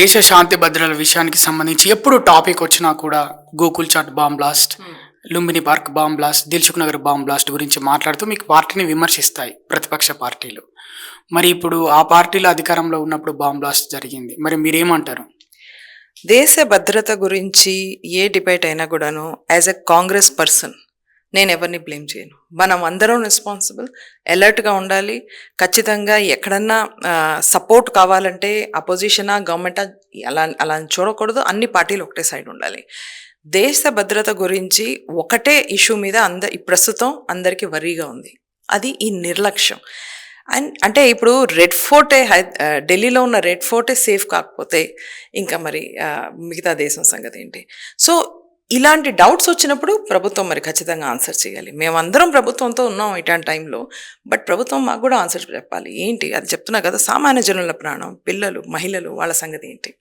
దేశ శాంతి భద్రతల విషయానికి సంబంధించి ఎప్పుడు టాపిక్ వచ్చినా కూడా Gokul chat bomb blast Lumbini park bomb blast Dilsukhnagar bomb blast గురించి మాట్లాడుతూ మీకు పార్టీని విమర్శిస్తాయి ప్రతిపక్ష పార్టీలు. మరి ఇప్పుడు ఆ పార్టీలు అధికారంలో ఉన్నప్పుడు బాంబ్ బ్లాస్ట్ జరిగింది. మరి మీరేమంటారు? దేశ భద్రత గురించి ఏ డిబేట్ అయినా కూడాను యాజ్ ఎ కాంగ్రెస్ పర్సన్ నేను ఎవరిని బ్లేమ్ చేయను. మనం అందరం రెస్పాన్సిబుల్ అలర్ట్గా ఉండాలి. ఖచ్చితంగా ఎక్కడన్నా సపోర్ట్ కావాలంటే అపోజిషనా గవర్నమెంటా అలా అలా అని చూడకూడదు. అన్ని పార్టీలు ఒకటే సైడ్ ఉండాలి. దేశ భద్రత గురించి ఒకటే ఇష్యూ మీద అంద ప్రస్తుతం అందరికీ వరీగా ఉంది. అది ఈ నిర్లక్ష్యం. అండ్ అంటే ఇప్పుడు రెడ్ ఫోర్టే హై ఢిల్లీలో ఉన్న రెడ్ ఫోర్టే సేఫ్ కాకపోతే ఇంకా మరి మిగతా దేశం సంగతి ఏంటి? సో ఇలాంటి డౌట్స్ వచ్చినప్పుడు ప్రభుత్వం మరి ఖచ్చితంగా ఆన్సర్ చేయాలి. మేమందరం ప్రభుత్వంతో ఉన్నాం ఇట్లాంటి టైంలో బట్ ప్రభుత్వం మాకు కూడా ఆన్సర్ చెప్పాలి. ఏంటి? అది చెప్తున్నా కదా సామాన్య జనుల ప్రాణం పిల్లలు మహిళలు వాళ్ళ సంగతి ఏంటి?